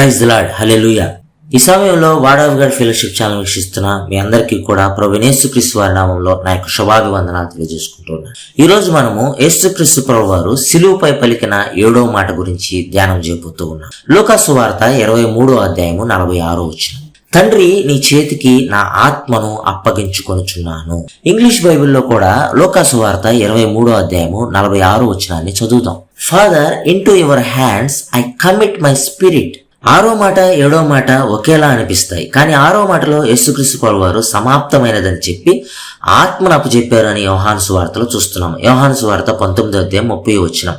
Praise lord hallelujah ఈ సమయంలో word of God fellowship channel వీక్షిస్తున్న మీ అందరికీ కూడా ప్రభు యేసుక్రీస్తు వారి నామంలో నా యొక్క శుభాభివందనాలు తెలియజేసుకుంటున్నాను. ఈ రోజు మనము యేసుక్రీస్తు ప్రభు వారు సిలువుపై పలికిన ఏడో మాట గురించి ధ్యానం చేయబోతూ ఉన్నాం. లోకాసు వార్త ఇరవై మూడో అధ్యాయము నలభై ఆరో వచ్చిన తండ్రి నీ చేతికి నా ఆత్మను అప్పగించుకొనుచున్నాను. ఇంగ్లీష్ బైబిల్లో కూడా లోకాసు వార్త ఇరవై మూడో అధ్యాయము నలభై ఆరో వచ్చినాన్ని చదువుదాం. Father into your hands I commit my spirit ఆరో మాట ఏడో మాట ఒకేలా అనిపిస్తాయి. కానీ ఆరో మాటలో యేసుక్రీస్తు వారు సమాప్తమైనదని చెప్పి ఆత్మను అప్పచెప్పారని యోహాను సువార్తలో చూస్తున్నాం యోహాను సువార్త పంతొమ్మిదో అధ్యాయం ముప్పై వచ్చిన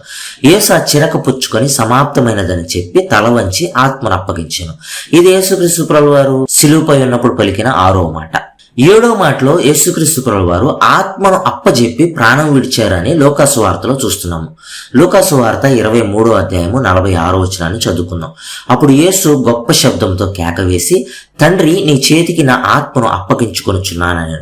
యేసు ఆ చిరక పుచ్చుకొని సమాప్తమైనదని చెప్పి తల వంచి ఆత్మను అప్పగించాను. ఇది యేసుక్రీస్తు వారు సిలువుపై ఉన్నప్పుడు పలికిన ఆరో మాట. ఏడో మాటలో యేసుక్రీస్తు వారు ఆత్మను అప్పజెప్పి ప్రాణం విడిచారని లోకాసు వార్తలో చూస్తున్నాము. లోకాసు వార్త ఇరవై మూడో అధ్యాయము నలభై ఆరో వచనాన్ని చదువుకున్నాం అప్పుడు యేసు గొప్ప శబ్దంతో కేక వేసి తండ్రి నీ చేతికి నా ఆత్మను అప్పగించుకొనుచున్నానని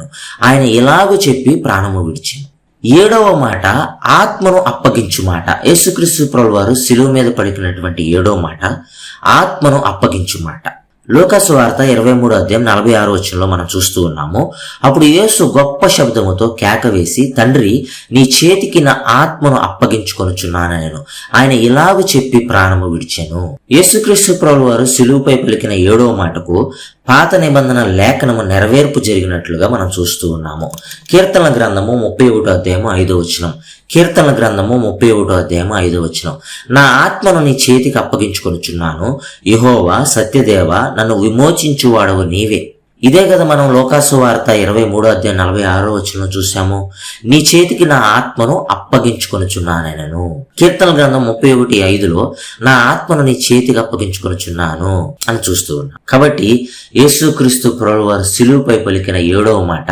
ఆయన ఇలాగూ చెప్పి ప్రాణము విడిచాను ఏడవ మాట ఆత్మను అప్పగించు మాట. యేసుక్రీస్తు వారు శిలువ మీద పడిపోయినటువంటి ఏడవ మాట ఆత్మను అప్పగించు మాట. లోకాసు వార్త ఇరవై మూడు అధ్యాయం నలభై ఆరు వచ్చంలో మనం చూస్తూ ఉన్నాము. అప్పుడు యేసు గొప్ప శబ్దముతో కేక వేసి తండ్రి నీ చేతికి నా ఆత్మను అప్పగించుకొనుచున్నాను నేను. ఆయన ఇలాగ చెప్పి ప్రాణము విడిచాను. యేసుక్రీస్తు ప్రభు వారు సిలువుపై పలికిన ఏడవ మాటకు పాత నిబంధన లేఖనము నెరవేర్పు జరిగినట్లుగా మనం చూస్తూ ఉన్నాము. కీర్తన గ్రంథము ముప్పై ఒకటో అధ్యాయము ఐదో వచనం. కీర్తన గ్రంథము ముప్పై ఒకటో అధ్యాయము ఐదో వచనం. నా ఆత్మను నీ చేతికి అప్పగించుకొనుచున్నాను. యహోవా సత్యదేవ నన్ను విమోచించువాడవు నీవే. ఇదే కదా మనం లోకాసు వార్త ఇరవై మూడో అధ్యాయం నలభై ఆరో వచ్చిన చూసాము నీ చేతికి నా ఆత్మను అప్పగించుకొనుచున్నానను కీర్తన గ్రంథం ముప్పై ఒకటి ఐదులో నా ఆత్మను నీ చేతికి అప్పగించుకొనుచున్నాను అని చూస్తూ ఉన్నాం. కాబట్టి యేసుక్రీస్తు ప్రభువారు సిలువుపై పలికిన ఏడవ మాట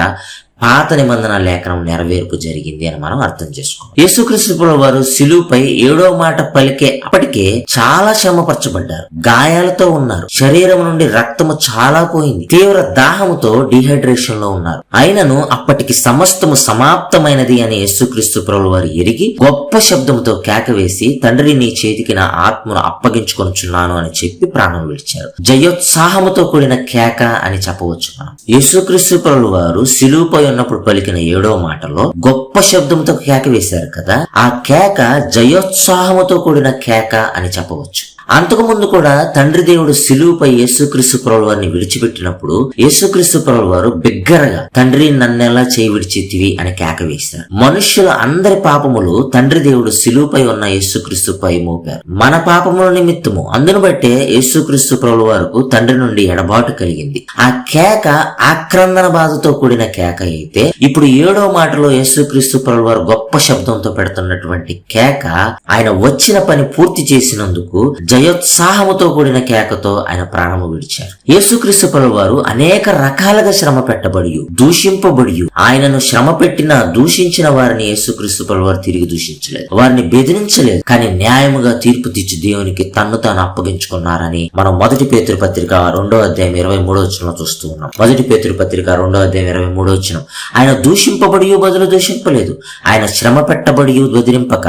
పాత నిబంధన లేఖనం నెరవేర్పు జరిగింది అని మనం అర్థం చేసుకోం యేసుక్రీస్తు ప్రభు వారు సిలువుపై ఏడో మాట పలికే అప్పటికే చాలా శ్రమపరచబడ్డారు. గాయాలతో ఉన్నారు. శరీరం నుండి రక్తము చాలా పోయింది. తీవ్ర దాహముతో డిహైడ్రేషన్లో ఉన్నారు. అయినను అప్పటికి సమస్తము సమాప్తమైనది అని యేసుక్రీస్తు ప్రభు వారు ఎరిగి గొప్ప శబ్దంతో కేక వేసి తండ్రి నీ చేతికి నా ఆత్మను అప్పగించుకొనుచున్నాను అని చెప్పి ప్రాణం విడిచారు. జయోత్సాహముతో కూడిన కేక అని చెప్పవచ్చు మనం యేసుక్రీస్తు ప్రభు వారు సిలువుపై ఉన్నప్పుడు పలికిన ఏడో మాటలో గొప్ప శబ్దంతో కేక వేశారు కదా? ఆ కేక జయోత్సాహముతో కూడిన కేక అని చెప్పవచ్చు. అంతకు ముందు కూడా తండ్రి దేవుడు సిలువుపై యేసుక్రీస్తు ప్రభుల వారిని విడిచిపెట్టినప్పుడు యేసుక్రీస్తు ప్రభుల వారు బిగ్గరగా తండ్రి నన్నెలా చేయి విడిచితివి అని కేక వేశారు. మనుష్యుల అందరి పాపములు తండ్రి దేవుడు సిలువుపై ఉన్న యేసుక్రీస్తుపై మోపారు. మన పాపముల నిమిత్తము అందును బట్టే యేసుక్రీస్తు ప్రభుల వారు తండ్రి నుండి ఎడబాటు కలిగింది. ఆ కేక ఆక్రందన బాధతో కూడిన కేక అయితే ఇప్పుడు ఏడో మాటలో యేసుక్రీస్తు ప్రభుల వారు గొప్ప శబ్దంతో పెడుతున్నటువంటి కేక ఆయన వచ్చిన పని పూర్తి చేసినందుకు జయోత్సాహముతో కూడిన కేకతో ఆయన ప్రాణము విడిచారు. యేసుక్రీస్తు పలు వారు అనేక రకాలుగా శ్రమ పెట్టబడి దూషింపబడి ఆయనను శ్రమ పెట్టిన దూషించిన వారిని యేసుక్రీస్తు పలు వారు తిరిగి దూషించలేదు. వారిని బెదిరించలేదు. కానీ న్యాయముగా తీర్పు తీర్చి దేవునికి తన్ను తాను అప్పగించుకున్నారని మనం మొదటి పేతురు పత్రిక రెండో అధ్యాయం ఇరవై మూడో వచ్చిన చూస్తూ ఉన్నాం. మొదటి పేతురు పత్రిక రెండో అధ్యాయం ఇరవై మూడో వచ్చిన ఆయన దూషింపబడి బదులు దూషింపలేదు. ఆయన శ్రమ పెట్టబడి బెదిరింపక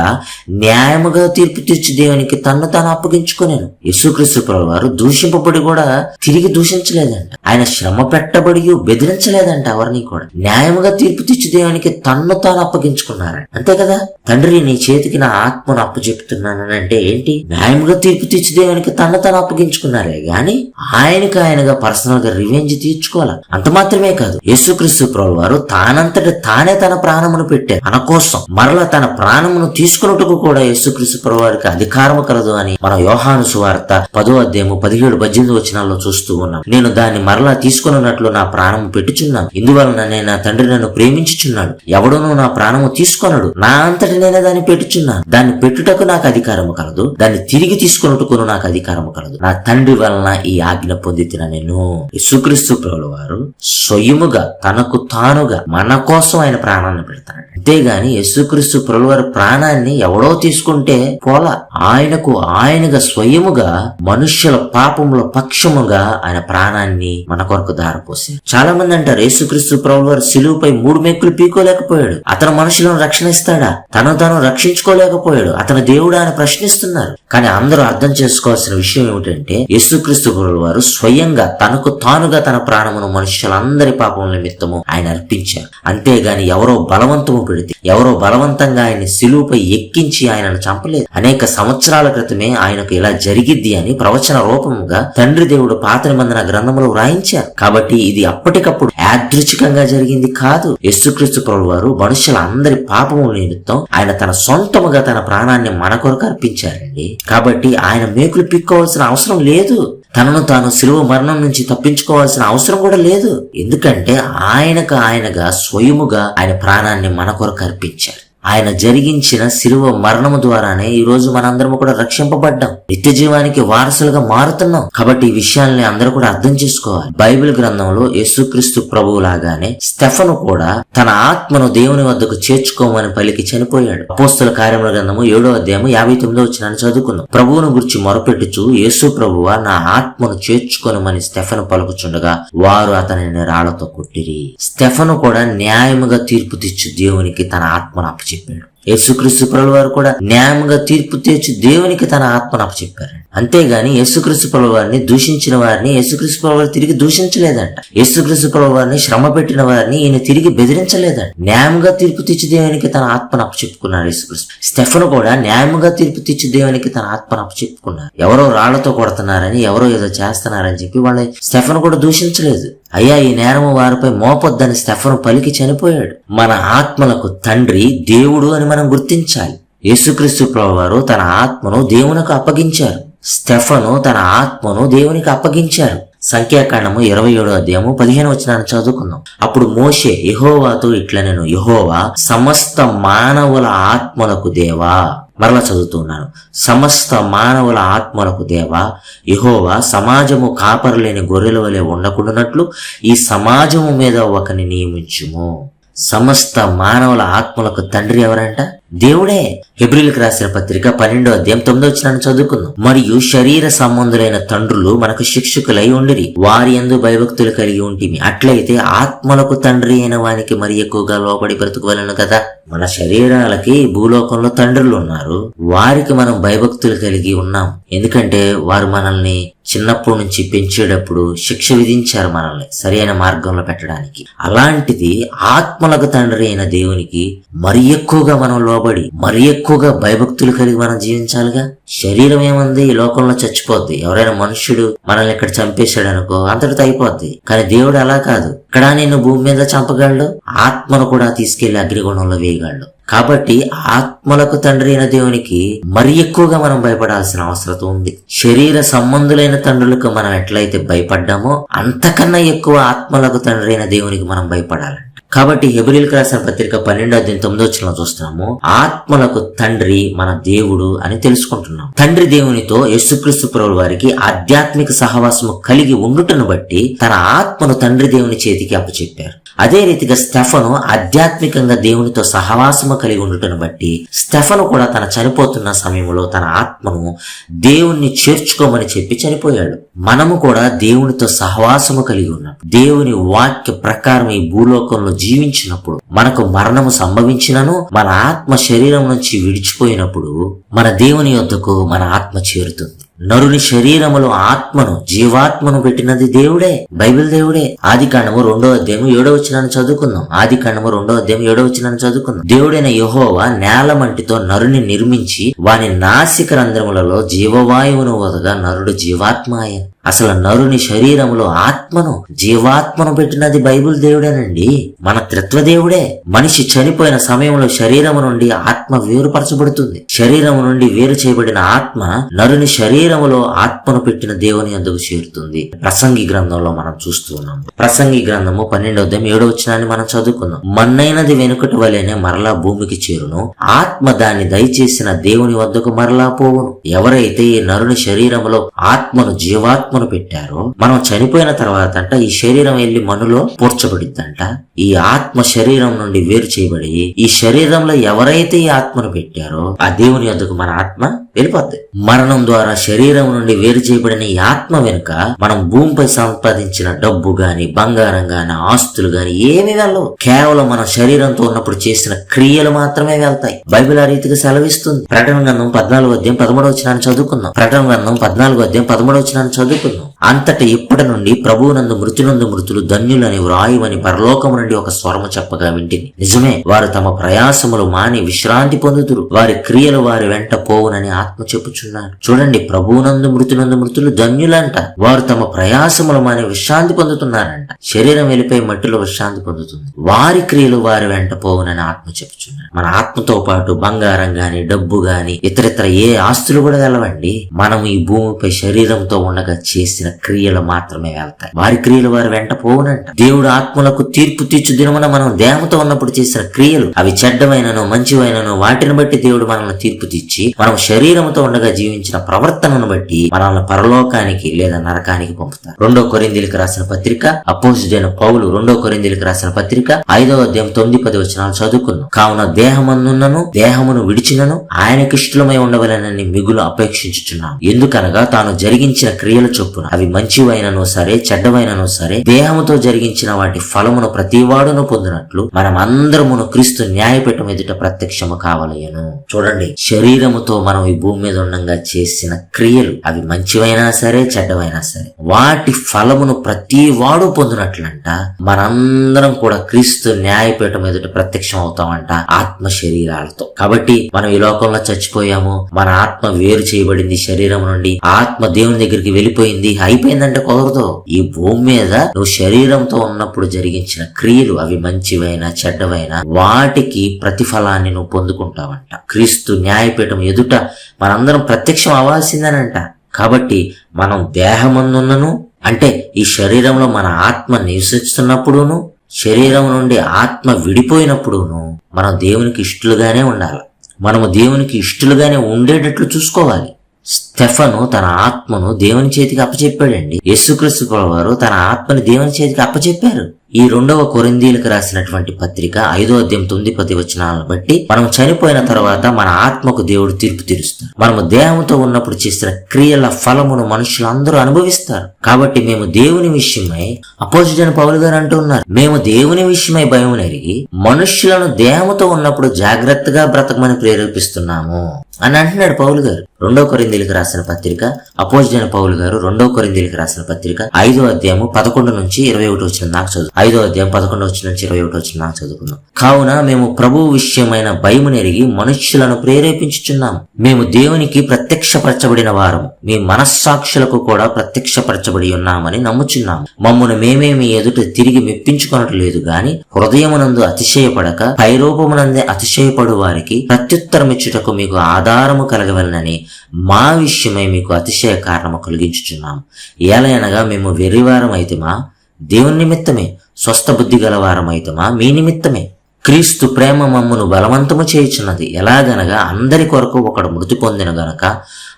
న్యాయముగా తీర్పు తెచ్చి దేవునికి తన్ను తాను అప్పగించుకునేను. యేసుక్రీస్తు వారు దూషింపబడి కూడా తిరిగి దూషించలేదంట. ఆయన శ్రమ పెట్టబడి బెదిరించలేదంట ఎవరిని కూడా. న్యాయముగా తీర్పు తీర్చి దేవునికి తన్ను తాను అప్పగించుకున్నారంట. అంతే కదా? తండ్రి నీ చేతికి నా ఆత్మను అప్పచెప్తున్నానని అంటే ఏంటి? న్యాయముగా తీర్పు తెచ్చి దేవునికి తన్ను తాను అప్పగించుకున్నారే గాని ఆయనకు ఆయనగా పర్సనల్గా రివెంజ్ తీర్చుకోవాలి? అంత మాత్రమే కాదు. యేసుక్రీస్తు ప్రభు వారు తానంతట తానే తన ప్రాణమును పెట్టారు. తన కోసం మరలా తన ప్రాణమును తీసుకున్నట్టుకు కూడా యేసుక్రీస్తు ప్రభువారికి అధికారము కలదు అని మన యోహాను సువార్త పదో అధ్యాయము పదిహేడు పద్దెనిమిది వచనాల్లో చూస్తూ ఉన్నాం. నేను దాన్ని మరలా తీసుకున్నట్లు నా ప్రాణము పెట్టుచున్నాను. ఇందువలన నేను నా తండ్రి నన్ను ప్రేమించుచున్నాడు. ఎవడనూ నా ప్రాణము తీసుకొనడు. నా అంతటి నేనే దాన్ని పెట్టుచున్నాను. దాన్ని పెట్టుటకు నాకు అధికారము కలదు. దాన్ని తిరిగి తీసుకున్నట్టుకును నాకు అధికారము కలదు. నా తండ్రి వలన ఈ ఆజ్ఞ పొందితిన నేను యేసుక్రీస్తు ప్రభుల వారు స్వయముగా తనకు తానుగా మన కోసం ఆయన ప్రాణాన్ని పెడతాడు. అంతేగాని యేసుక్రీస్తు ప్రభువారి ప్రాణాన్ని ఎవడో తీసుకుంటే పోల. ఆయనకు ఆయనగా స్వయముగా మనుష్యుల పాపముల పక్షముగా ఆయన ప్రాణాన్ని మన కొరకు దారపోసారు చాలా మంది అంటారు యేసుక్రీస్తు ప్రభువారు సిలువుపై మూడు మెక్కులు పీకోలేకపోయాడు అతను మనుషులను రక్షణ ఇస్తాడా తను తాను రక్షించుకోలేకపోయాడు. అతను దేవుడు అని ప్రశ్నిస్తున్నారు. కానీ అందరూ అర్థం చేసుకోవాల్సిన విషయం ఏమిటంటే యేసుక్రీస్తు ప్రభువు వారు స్వయంగా తనకు తానుగా తన ప్రాణమును మనుషులందరి పాపముల నిమిత్తము ఆయన అర్పించారు. అంతేగాని ఎవరో బలవంతము పెడితే ఎవరో బలవంతంగా ఆయన సిలువుపై ఎక్కించి ఆయనను చంపలేదు. అనేక సంవత్సరాల క్రితమే ఆయనకు ఇలా జరిగిద్ది అని ప్రవచన రూపముగా తండ్రి దేవుడు పాత నిబంధన గ్రంథములు వ్రాయించారు. కాబట్టి ఇది అప్పటికప్పుడు యాదృచ్ఛికంగా జరిగింది కాదు. యేసుక్రీస్తు ప్రభు వారు మనుషుల అందరి పాపముల నిమిత్తం ఆయన తన సొంతముగా తన ప్రాణాన్ని మన కొరకు అర్పించారండి. కాబట్టి ఆయన మేకులు పిక్కోవాల్సిన అవసరం లేదు. తనను తాను సిలువ మరణం నుంచి తప్పించుకోవాల్సిన అవసరం కూడా లేదు. ఎందుకంటే ఆయనకు ఆయనగా స్వయముగా ఆయన ప్రాణాన్ని మన కొరకు అర్పించారు ఆయన జరిగించిన శిలువ మరణము ద్వారానే ఈ రోజు మనందరం కూడా రక్షింపబడ్డాం. నిత్య జీవానికి వారసులుగా మారుతున్నాం. కాబట్టి ఈ విషయాల్ని అందరూ కూడా అర్థం చేసుకోవాలి. బైబిల్ గ్రంథంలో యేసుక్రీస్తు ప్రభువు లాగానే స్టెఫను కూడా తన ఆత్మను దేవుని వద్దకు చేర్చుకోమని పలికి చనిపోయాడు. అపోస్తుల కార్యముల గ్రంథము ఏడో అధ్యాయము యాభై తొమ్మిదో వచ్చిన చదువుకుందాం. ప్రభువును గురించి మొరపెట్టుచు యేసు ప్రభువ నా ఆత్మను చేర్చుకొనమని స్టెఫను పలుకుచుండగా వారు అతనిని రాళ్ళతో కొట్టిరి. స్టెఫను కూడా న్యాయముగా తీర్పు తెచ్చు దేవునికి తన ఆత్మను అప్పచెప్పాడు యేసుక్రీస్తు ప్రభుల వారు కూడా న్యాయంగా తీర్పు తీర్చి దేవునికి తన ఆత్మను అప్పచెప్పారు అంతేగాని యేసుక్రీస్తు ప్రభుల వారిని దూషించిన వారిని యేసుక్రీస్తు ప్రభుల తిరిగి దూషించలేదంట. యేసుక్రీస్తు ప్రభుల వారిని శ్రమ పెట్టిన వారిని ఈయన తిరిగి బెదిరించలేదంట. న్యాయంగా తీర్పు తీర్చి దేవునికి తన ఆత్మను అప్పచెప్పుకున్నారు యేసుక్రీస్తు. స్టెఫన్ కూడా న్యాయంగా తీర్పు తీర్చి దేవునికి తన ఆత్మను అప్పచెప్పుకున్నారు. ఎవరో రాళ్ళతో కొడుతున్నారని ఎవరో ఏదో చేస్తున్నారని చెప్పి వాళ్ళ స్టెఫన్ కూడా దూషించలేదు. అయ్యా ఈ నేరము వారిపై మోపొద్దని స్టెఫను పలికి చనిపోయాడు. మన ఆత్మలకు తండ్రి దేవుడు అని మనం గుర్తించాలి. యేసుక్రీస్తు ప్రభువారు తన ఆత్మను దేవునికి అప్పగించారు. స్టెఫను తన ఆత్మను దేవునికి అప్పగించారు. సంఖ్యాకాండము ఇరవై ఏడో అధ్యాయము పదిహేను వచ్చినాన్ని చదువుకుందాం. అప్పుడు మోషే యహోవాతో ఇట్లా నేను యహోవా సమస్త మానవుల ఆత్మలకు దేవా? మరలా చదువుతున్నాను సమస్త మానవుల ఆత్మలకు దేవా? యహోవా సమాజము కాపరలేని గొర్రెల వలె ఉండకుండానట్లు ఈ సమాజము మీద ఒకని నియమించుము. సమస్త మానవుల ఆత్మలకు తండ్రి ఎవరంట? దేవుడే హెబ్రిల్కి రాసిన పత్రిక పన్నెండో అధ్యాయం తొమ్మిదో వచ్చినాన్ని చదువుకుందాం. మరియు శరీర సంబంధులైన తండ్రులు మనకు శిక్షకులై ఉండిరి. వారి ఎందు భయభక్తులు కలిగి ఉంటిమి. అట్లయితే ఆత్మలకు తండ్రి అయిన వానికి మరి ఎక్కువగా లోపడి బ్రతుకువలను కదా? మన శరీరాలకి భూలోకంలో తండ్రులు ఉన్నారు. వారికి మనం భయభక్తులు కలిగి ఉన్నాం. ఎందుకంటే వారు మనల్ని చిన్నప్పటి నుంచి పెంచేటప్పుడు శిక్ష విధించారు మనల్ని సరైన మార్గంలో పెట్టడానికి. అలాంటిది ఆత్మలకు తండ్రి అయిన దేవునికి మరి ఎక్కువగా మనం లోబడి మరి ఎక్కువగా భయభక్తులు కలిగి మనం జీవించాలిగా? శరీరం ఏముంది? ఈ లోకంలో చచ్చిపోద్ది. ఎవరైనా మనుష్యుడు మనల్ని ఇక్కడ చంపేశాడు అనుకో అంతటితో అయిపోద్ది. కానీ దేవుడు అలా కాదు. ఇక్కడ నేను భూమి మీద చంపగలడు? ఆత్మను కూడా తీసుకెళ్ళి అగ్నిగుణంలో వేయగలడు. కాబట్టి ఆత్మలకు తండ్రి అయిన దేవునికి మరి ఎక్కువగా మనం భయపడాల్సిన అవసరం ఉంది. శరీర సంబంధులైన తండ్రులకు మనం ఎట్లయితే భయపడ్డామో అంతకన్నా ఎక్కువ ఆత్మలకు తండ్రి అయిన దేవునికి మనం భయపడాలి కాబట్టి హెబ్రిల్కి రాసిన పత్రిక పన్నెండో అధ్యాయం తొమ్మిదో వచ్చిన చూస్తున్నాము ఆత్మలకు తండ్రి మన దేవుడు అని తెలుసుకుంటున్నాం తండ్రి దేవునితో యేసుక్రీస్తు ప్రభుల వారికి ఆధ్యాత్మిక సహవాసము కలిగి ఉండుటను బట్టి తన ఆత్మను తండ్రి దేవుని చేతికి అప్పచెప్పారు. అదే రీతిగా స్టెఫను ఆధ్యాత్మికంగా దేవునితో సహవాసము కలిగి ఉండటం బట్టి స్టెఫను కూడా తన చనిపోతున్న సమయంలో తన ఆత్మను దేవుణ్ణి చేర్చుకోమని చెప్పి చనిపోయాడు. మనము కూడా దేవునితో సహవాసము కలిగి ఉన్నాం. దేవుని వాక్య ప్రకారం ఈ భూలోకంలో జీవించినప్పుడు మనకు మరణము సంభవించినను మన ఆత్మ శరీరం నుంచి విడిచిపోయినప్పుడు మన దేవుని యొద్దకు మన ఆత్మ చేరుతుంది. నరుని శరీరములో ఆత్మను జీవాత్మను పెట్టినది దేవుడే బైబిల్ దేవుడే. ఆది కాండము రెండో అధ్యాయం ఏడో వచ్చినాన్ని చదువుకుందాం. ఆది కాండము రెండో అధ్యాయం ఏడో వచ్చినాన్ని చదువుకుందాం. దేవుడైన యహోవా నేల మంటితో నరుని నిర్మించి వాని నాసిక రంధ్రములలో జీవవాయువును వదగా నరుడు జీవాత్మాయ అసలు నరుని శరీరములో ఆత్మను జీవాత్మను పెట్టినది బైబుల్ దేవుడేనండి. మన త్రిత్వదేవుడే. మనిషి చనిపోయిన సమయంలో శరీరము నుండి ఆత్మ వేరుపరచబడుతుంది. శరీరము నుండి వేరు చేయబడిన ఆత్మ నరుని శరీరములో ఆత్మను పెట్టిన దేవుని అందుకు చేరుతుంది? ప్రసంగి గ్రంథంలో మనం చూస్తూ ఉన్నాం ప్రసంగి గ్రంథము పన్నెండవ అధ్యాయం ఏడో వచ్చినాన్ని మనం చదువుకుందాం. మన్నైనది వెనుకటి వలెనే మరలా భూమికి చేరును. ఆత్మ దాన్ని దయచేసిన దేవుని వద్దకు మరలా పోవును. ఎవరైతే ఈ నరుని శరీరములో ఆత్మను జీవాత్మ జీవాత్మను పెట్టారో మనం చనిపోయిన తర్వాత అంట ఈ శరీరం వెళ్ళి మనులో పూడ్చబడిద్దంట. ఈ ఆత్మ శరీరం నుండి వేరు చేయబడి ఈ శరీరంలో ఎవరైతే ఈ ఆత్మను పెట్టారో ఆ దేవుని యొద్దకు మన ఆత్మ వెళ్ళిపోద్ది. మరణం ద్వారా శరీరం నుండి వేరు చేయబడిన ఈ ఆత్మ వెనుక మనం భూమిపై సంపాదించిన డబ్బు గాని బంగారం గాని ఆస్తులు గాని ఏమి వెళ్ళవు. కేవలం మన శరీరంతో ఉన్నప్పుడు చేసిన క్రియలు మాత్రమే వెళ్తాయి. బైబిల్ ఆ రీతిగా సెలవిస్తుంది. ప్రకటన గ్రంథం పద్నాలుగు అధ్యాయం పదమూడవ వచ్చినాన్ని చదువుకుందాం. ప్రకటన గ్రంథం పద్నాలుగు అధ్యాయం పదమూడవ వచ్చినాన్ని చదువుకుందాం. అంతట ఇప్పటి నుండి ప్రభువునందు మృతునందు మృతులు ధన్యులని వ్రాయువని పరలోకము నుండి ఒక స్వరము చెప్పగా వింటిని. నిజమే వారు తమ ప్రయాసములు మాని విశ్రాంతి పొందుతురు వారి క్రియలు వారి వెంట పోవునని ఆత్మ చెప్పుచున్నాడు చూడండి ప్రభువునందు మృతునందు మృతులు ధన్యులంట. వారు తమ ప్రయాసములు మాని విశ్రాంతి పొందుతున్నారంట. శరీరం వెళ్ళిపోయి మట్టిలో విశ్రాంతి పొందుతుంది. వారి క్రియలు వారి వెంట పోవునని ఆత్మ చెప్పుచున్నాడు మన ఆత్మతో పాటు బంగారం గాని డబ్బు గాని ఇతరితర ఏ ఆస్తులు కూడా వెళ్ళవండి మనం ఈ భూమిపై శరీరంతో ఉండగా చేసిన క్రియలు మాత్రమే వెళ్తాయి. వారి క్రియలు వారి వెంట పోవునంట. దేవుడు ఆత్మలకు తీర్పు తీర్చు దినమున మనం దేహంతో ఉన్నప్పుడు చేసిన క్రియలు అవి చెడ్డమైనను మంచివైనను వాటిని బట్టి దేవుడు మనల్ని తీర్పు తీర్చి మనం శరీరంతో ఉండగా జీవించిన ప్రవర్తనను బట్టి మనల్ని పరలోకానికి లేదా నరకానికి పంపుతారు. రెండో కొరిందీలకు రాసిన పత్రిక అపోజిడైన పౌలు రెండో కొరిందీలకు రాసిన పత్రిక ఐదవ అధ్యాయం తొమ్మిది పది వచనాలు చదువుకున్నాం కావున దేహమందున్నను దేహమును విడిచినను ఆయన ఇష్టమై ఉండవలనని మిగులు అపేక్షించుచున్నాను ఎందుకనగా తాను జరిగించిన క్రియల చొప్పున అవి మంచివైనను సరే చెడ్డవైనను సరే దేహముతో జరిగించిన వాటి ఫలమును ప్రతి ప్రతివాడును పొందినట్లు మనం అందరమును క్రీస్తు న్యాయపీఠం ఎదుట ప్రత్యక్షము కావలయను చూడండి శరీరముతో మనం ఈ భూమి మీద ఉండగా చేసిన క్రియలు అవి మంచివైనా సరే చెడ్డవైనా సరే. వాటి ఫలమును ప్రతివాడు పొందినట్లంట మనందరం కూడా క్రీస్తు న్యాయపీఠం ఎదుట ప్రత్యక్షం అవుతామంట ఆత్మ శరీరాలతో. కాబట్టి మనం ఈ లోకంలో చచ్చిపోయాము మన ఆత్మ వేరు చేయబడింది శరీరం నుండి ఆత్మ దేవుని దగ్గరికి వెళ్ళిపోయింది అయిపోయిందంటే కుదరదు. ఈ భూమి మీద నువ్వు శరీరంతో ఉన్నప్పుడు జరిగించిన క్రియలు అవి మంచివైనా చెడ్డవైనా వాటికి ప్రతిఫలాన్ని నువ్వు పొందుకుంటావంట. క్రీస్తు న్యాయపీఠం ఎదుట మనందరం ప్రత్యక్షం అవ్వాల్సిందేనంట. కాబట్టి మనం దేహమందున్నను అంటే ఈ శరీరంలో మన ఆత్మ నివసిస్తున్నప్పుడును శరీరం నుండి ఆత్మ విడిపోయినప్పుడును మనం దేవునికి ఇష్టలుగానే ఉండాలి. మనము దేవునికి ఇష్టలుగానే ఉండేటట్లు చూసుకోవాలి. స్టెఫను తన ఆత్మను దేవుని చేతికి అప్పచెప్పాడండి. యేసుక్రీస్తు వారు తన ఆత్మని దేవుని చేతికి అప్పచెప్పారు. ఈ రెండవ కొరిందీలకు రాసినటువంటి పత్రిక ఐదో అధ్యాయం తొమ్మిది పది వచనాలను బట్టి మనం చనిపోయిన తర్వాత మన ఆత్మకు దేవుడు తీర్పు తీరుస్తారు మనము దేహంతో ఉన్నప్పుడు చేసిన క్రియల ఫలమును మనుషులందరూ అనుభవిస్తారు. కాబట్టి మేము దేవుని విషయమై అపోజిట్ పౌలు గారు అంటున్నారు మేము దేవుని విషయమై భయం ఎరిగి మనుష్యులను దేహముతో ఉన్నప్పుడు జాగ్రత్తగా బ్రతకమని ప్రేరేపిస్తున్నాము అని అంటున్నాడు పౌలు గారు. రెండో కొరిందీలకు రాసిన పత్రిక అపోజిట్ పౌలు గారు రెండో కొరిందీలకు రాసిన పత్రిక ఐదో అధ్యాయము పదకొండు నుంచి ఇరవై ఒకటి వచ్చిన నాకు చదువు. ఐదో అధ్యాయం పదకొండవ వచ్చిన నుంచి ఇరవై ఒకటి వచ్చిన చదువుకున్నాం కావున మేము ప్రభు విషయమైన భయము నెరిగి మనుష్యులను ప్రేరేపించుచున్నాం. మేము దేవునికి ప్రత్యక్షపరచబడిన వారం మీ మనస్సాక్షులకు కూడా ప్రత్యక్షపరచబడి ఉన్నామని నమ్ముచున్నాం. మమ్మను మేమే మీ ఎదుట తిరిగి మెప్పించుకొనట్లేదు గాని హృదయమునందు అతిశయపడక పైరూపమునందే అతిశయపడు వారికి ప్రత్యుత్తరమిచ్చుటకు మీకు ఆధారము కలగవలనని మా విషయమై మీకు అతిశయ కారణము కలిగించుచున్నాం. ఏలయనగా మేము వెర్రివారం అయితే మా దేవుని నిమిత్తమే. స్వస్థ బుద్ధి గలవారమైతమా? మీ నిమిత్తమే. క్రీస్తు ప్రేమ మమ్మును బలవంతము చేయుచున్నది. ఎలాగనగా అందరి కొరకు ఒకడు మృతి పొందిన గనక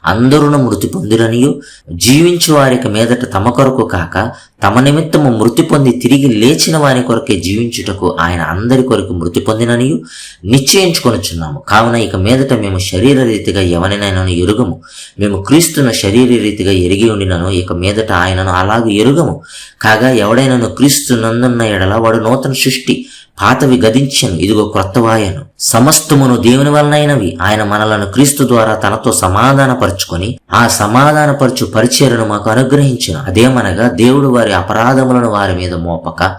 అందరును మృతి పొందిరనియు జీవించు వారికి మీదట తమ కొరకు కాక తమ నిమిత్తము మృతి పొంది తిరిగి లేచిన వారి కొరకే జీవించుటకు ఆయన అందరి కొరకు మృతి పొందిననియు నిశ్చయించుకొనుచున్నాము. కావున ఇక మీదట మేము శరీర రీతిగా ఎవరినైనాను ఎరుగము. మేము క్రీస్తును శరీర రీతిగా ఎరిగి ఉండినను ఇక మీదట ఆయనను అలాగూ ఎరుగము. కాగా ఎవడైనను క్రీస్తు నందున్న ఎడల వాడు నూతన సృష్టి పాతవి గదించను. ఇదిగో క్రొత్తవాయను సమస్తమును దేవుని వలనైనవి. ఆయన మనలను క్రీస్తు ద్వారా తనతో సమాధానపరుచుకొని ఆ సమాధానపరచు పరిచయను మాకు అనుగ్రహించిన. అదేమనగా దేవుడు వారి అపరాధములను వారి మీద మోపక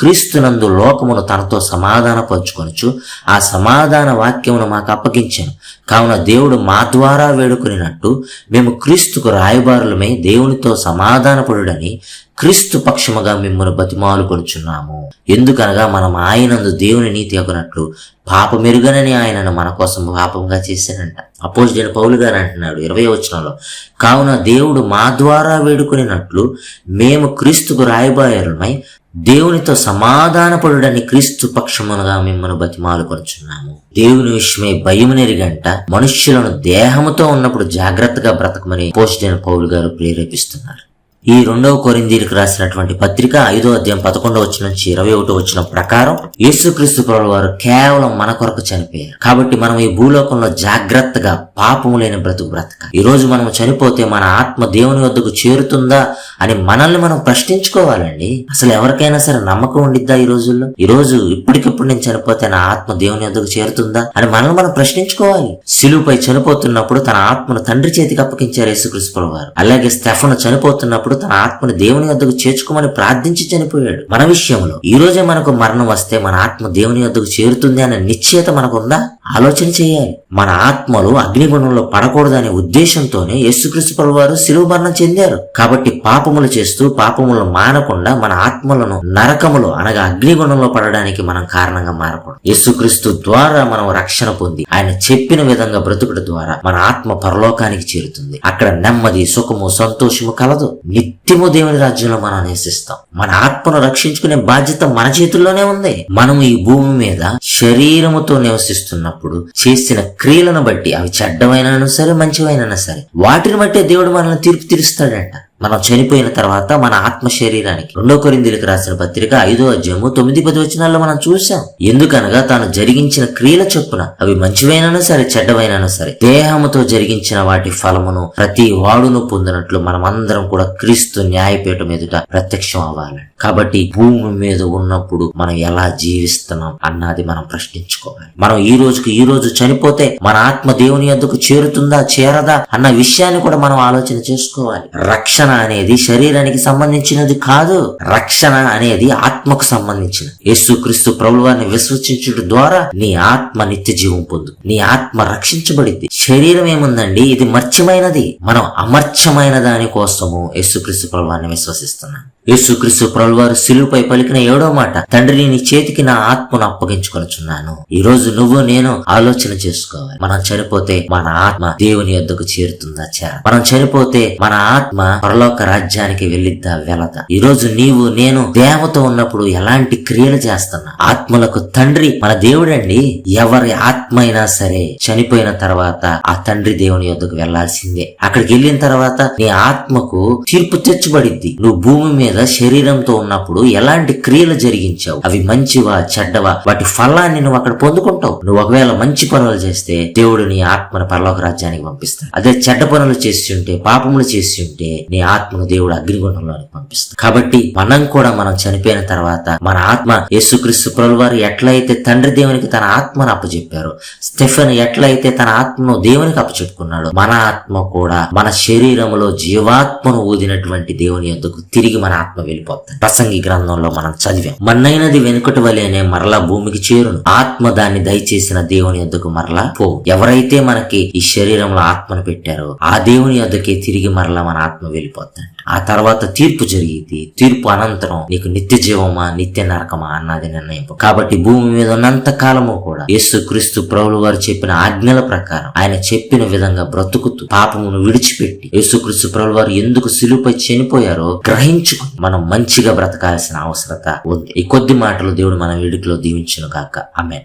క్రీస్తునందు లోకమును తనతో సమాధానపరుచుకొనుచు ఆ సమాధాన వాక్యమును మాకు అప్పగించాను కావున దేవుడు మా ద్వారా వేడుకునినట్టు మేము క్రీస్తుకు రాయబారులమై దేవునితో సమాధానపడుడని క్రీస్తు పక్షముగా మిమ్మల్ని బతిమాలు కొనుచున్నాము. ఎందుకనగా మనం ఆయనందు దేవుని నీతి అగునట్లు పాపమెరుగనని ఆయనను మన కోసం పాపంగా చేశానంట. అపోజిట్ పౌలు గారు అంటున్నాడు ఇరవై వచనంలో కావున దేవుడు మా ద్వారా వేడుకునినట్లు మేము క్రీస్తుకు రాయబారులమై దేవునితో సమాధానపడుడని క్రీస్తు పక్షమునగా మిమ్మల్ని బతిమాలుకొనుచున్నాము దేవుని విషయమై భయము నెరిగంట మనుష్యులను దేహముతో ఉన్నప్పుడు జాగ్రత్తగా బ్రతకమని పోస్టైన పౌలు గారు ప్రేరేపిస్తున్నారు. ఈ రెండవ కొరిందీలకు రాసినటువంటి పత్రిక ఐదో అధ్యాయం పదకొండవ వచ్చిన నుంచి ఇరవై ఒకటి వచ్చిన ప్రకారం యేసుక్రీస్తు ప్రభుల వారు కేవలం మన కొరకు చనిపోయారు. కాబట్టి మనం ఈ భూలోకంలో జాగ్రత్తగా పాపము లేని బ్రతుకు బ్రతక. ఈ రోజు మనం చనిపోతే మన ఆత్మ దేవుని వద్దకు చేరుతుందా అని మనల్ని మనం ప్రశ్నించుకోవాలండి. అసలు ఎవరికైనా సరే నమ్మకం ఉండిద్దా ఈ రోజుల్లో? ఈ రోజు ఇప్పటికిప్పుడు నేను చనిపోతే నా ఆత్మ దేవుని వద్దకు చేరుతుందా అని మనల్ని మనం ప్రశ్నించుకోవాలి. సిలువుపై చనిపోతున్నప్పుడు తన ఆత్మను తండ్రి చేతికి అప్పగించారు యేసుక్రీస్తు ప్రభుల వారు అలాగే స్టెఫను చనిపోతున్నప్పుడు తన ఆత్మను దేవుని వద్దకు చేర్చుకోమని ప్రార్థించి చనిపోయాడు. మన విషయంలో ఈ రోజే మనకు మరణం వస్తే మన ఆత్మ దేవుని వద్దకు చేరుతుంది అనే నిశ్చయత మనకుందా? ఆలోచన చేయాలి. మన ఆత్మలు అగ్నిగుణంలో పడకూడదనే ఉద్దేశంతోనే యేసుక్రీస్తు ప్రభు వారు శిలువ చెందారు. కాబట్టి పాపములు చేస్తూ పాపములు మానకుండా మన ఆత్మలను నరకములు అనగా అగ్నిగుణంలో పడడానికి మనం కారణంగా మారకూడదు. యేసుక్రీస్తు ద్వారా మనం రక్షణ పొంది ఆయన చెప్పిన విధంగా బ్రతుకుడు ద్వారా మన ఆత్మ పరలోకానికి చేరుతుంది. అక్కడ నెమ్మది సుఖము సంతోషము కలదు. నిత్యము దేవుని రాజ్యంలో మనం నివసిస్తాం. మన ఆత్మను రక్షించుకునే బాధ్యత మన చేతుల్లోనే ఉంది. మనం ఈ భూమి మీద శరీరముతో నివసిస్తున్నాం ఉన్నప్పుడు చేసిన క్రియలను బట్టి అవి చెడ్డమైనా సరే మంచివైనా సరే వాటిని బట్టే దేవుడు మనల్ని తీర్పు తీరుస్తాడంట. మనం చనిపోయిన తర్వాత మన ఆత్మ శరీరానికి రెండో కొరిందులకు రాసిన పత్రిక ఐదో అధ్యాయము తొమ్మిది పది వచనాల్లో మనం చూసాం ఎందుకనగా తాను జరిగించిన క్రియల చొప్పున అవి మంచివైనా సరే చెడ్డవైనా సరే దేహముతో జరిగించిన వాటి ఫలమును ప్రతి వాడును పొందినట్లు మనమందరం కూడా క్రీస్తు న్యాయపీఠం ఎదుట ప్రత్యక్షం అవ్వాలి. కాబట్టి భూమి మీద ఉన్నప్పుడు మనం ఎలా జీవిస్తున్నాం అన్నది మనం ప్రశ్నించుకోవాలి. మనం ఈ రోజుకి ఈ రోజు చనిపోతే మన ఆత్మ దేవుని యొద్దకు చేరుతుందా చేరదా అన్న విషయాన్ని కూడా మనం ఆలోచన చేసుకోవాలి. రక్షణ అనేది శరీరానికి సంబంధించినది కాదు రక్షణ అనేది ఆత్మకు సంబంధించిన యేసుక్రీస్తు ప్రభువు వారిని విశ్వసించుట ద్వారా నీ ఆత్మ నిత్య జీవం పొందు నీ ఆత్మ రక్షించబడింది శరీరం ఏముందండి? ఇది మర్చ్యమైనది మనం అమర్చమైన దాని కోసము యేసుక్రీస్తు ప్రభువాన్ని విశ్వసిస్తున్నాం. యేసుక్రీస్తు ప్రభువారు సిలువుపై పలికిన ఏడో మాట తండ్రి నీ చేతికి నా ఆత్మను అప్పగించుకొనుచున్నాను. ఈ రోజు నువ్వు నేను ఆలోచన చేసుకోవాలి. మనం చనిపోతే మన ఆత్మ దేవుని యొద్దకు చేరుతుందా చా? మనం చనిపోతే మన ఆత్మ పరలోక రాజ్యానికి వెళ్ళిద్దా వెళదా ఈ రోజు నీవు నేను దేవతో ఉన్నప్పుడు ఎలాంటి క్రియలు చేస్తున్నా ఆత్మలకు తండ్రి మన దేవుడండి. ఎవరి ఆత్మ అయినా సరే చనిపోయిన తర్వాత ఆ తండ్రి దేవుని యొద్దకు వెళ్ళాల్సిందే అక్కడికి వెళ్ళిన తర్వాత నీ ఆత్మకు తీర్పు తెచ్చబడిద్ది. నువ్వు భూమి మీద శరీరంతో ఉన్నప్పుడు ఎలాంటి క్రియలు జరిగించావు? అవి మంచివా చెడ్డవా? వాటి ఫలాన్ని నువ్వు అక్కడ పొందుకుంటావు? నువ్వు ఒకవేళ మంచి పనులు చేస్తే దేవుడు నీ ఆత్మను పరలోక రాజ్యానికి పంపిస్తాడు. అదే చెడ్డ పనులు చేసి ఉంటే పాపములు చేసి ఉంటే నీ ఆత్మను దేవుడు అగ్నిగుండంలోనికి పంపిస్తాడు. కాబట్టి మనం కూడా మనం చనిపోయిన తర్వాత మన ఆత్మ యేసుక్రీస్తు ప్రభుల వారు ఎట్లయితే తండ్రి దేవునికి తన ఆత్మను అప్పచెప్పారో స్టెఫెన్ ఎట్లయితే తన ఆత్మను దేవునికి అప్పచెప్పుకున్నాడో మన ఆత్మ కూడా మన శరీరంలో జీవాత్మను ఊదినటువంటి దేవుని ఎందుకు తిరిగి మన ఆత్మ వెళ్ళిపోతుంది. ప్రసంగి గ్రంథంలో మనం చదివాం మన్నైనది వెనుకటి అనే మరలా భూమికి చేరును. ఆత్మ దాన్ని దయచేసిన దేవుని యొద్దకు మరలా పో. ఎవరైతే మనకి ఈ శరీరంలో ఆత్మను పెట్టారో ఆ దేవుని యొద్దకే తిరిగి మరలా మన ఆత్మ వెళ్ళిపోతుంది. ఆ తర్వాత తీర్పు జరిగింది. తీర్పు అనంతరం నీకు నిత్య జీవమా నిత్య నరకమా అన్నది నిర్ణయం కాబట్టి భూమి మీద ఉన్నంత కాలము కూడా యేసు క్రీస్తు ప్రభులు వారు చెప్పిన ఆజ్ఞల ప్రకారం ఆయన చెప్పిన విధంగా బ్రతుకుతూ పాపమును విడిచిపెట్టి యేసుక్రీస్తు ప్రభులు వారు ఎందుకు సిలుపై చనిపోయారో గ్రహించుకుని మనం మంచిగా బ్రతకాల్సిన అవసరత ఉంది. ఈ కొద్ది మాటలు దేవుడు మన వేడుకలో దీవించును కాక ఆమె